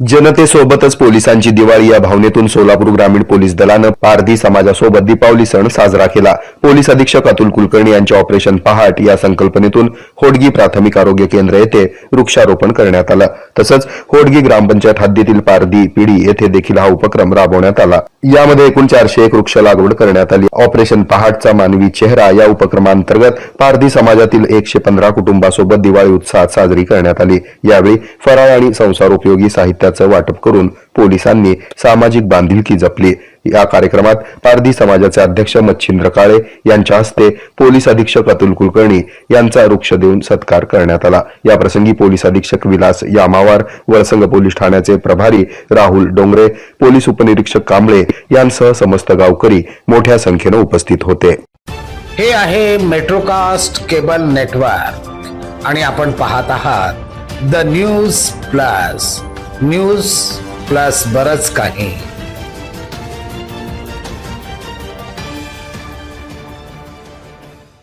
जनतेसोबतच पोलिसांची दिवाळी या भावनेतून सोलापूर ग्रामीण पोलीस दलानं पारधी समाजासोबत दीपावली सण साजरा केला. पोलीस अधीक्षक अतुल कुलकर्णी यांच्या ऑपरेशन पहाट या संकल्पनेतून होडगी प्राथमिक आरोग्य केंद्र येथे वृक्षारोपण करण्यात आलं. तसंच होडगी ग्रामपंचायत हद्दीतील पारधी पिढी येथे देखील हा उपक्रम राबवण्यात आला. यामध्ये एकूण चारशे एक वृक्ष लागवड करण्यात आली. ऑपरेशन पहाटचा मानवी चेहरा या उपक्रमांतर्गत पारधी समाजातील एकशे पंधरा कुटुंबासोबत दिवाळी उत्साहात साजरी करण्यात आली. यावेळी फराळ आणि संसारोपयोगी साहित्याचं वाटप करून पोलिसांनी सामाजिक बांधिलकी जपली. या कार्यक्रमात पारधी समाजाचे अध्यक्ष मच्छिंद्र काळे यांच्या हस्ते पोलीस अधीक्षक अतुल कुलकर्णी यांचा वृक्ष देऊन सत्कार करण्यात आला. याप्रसंगी पोलीस अधीक्षक विलास यामावार वळसंग पोलीस ठाण्याचे प्रभारी राहुल डोंगरे पोलीस उपनिरीक्षक कांबळे यांसह समस्त गावकरी मोठ्या संख्येनं उपस्थित होते. हे आहे मेट्रोकास्ट केबल नेटवर्क आणि आपण पाहत आहात the news plus. News plus बरच काही.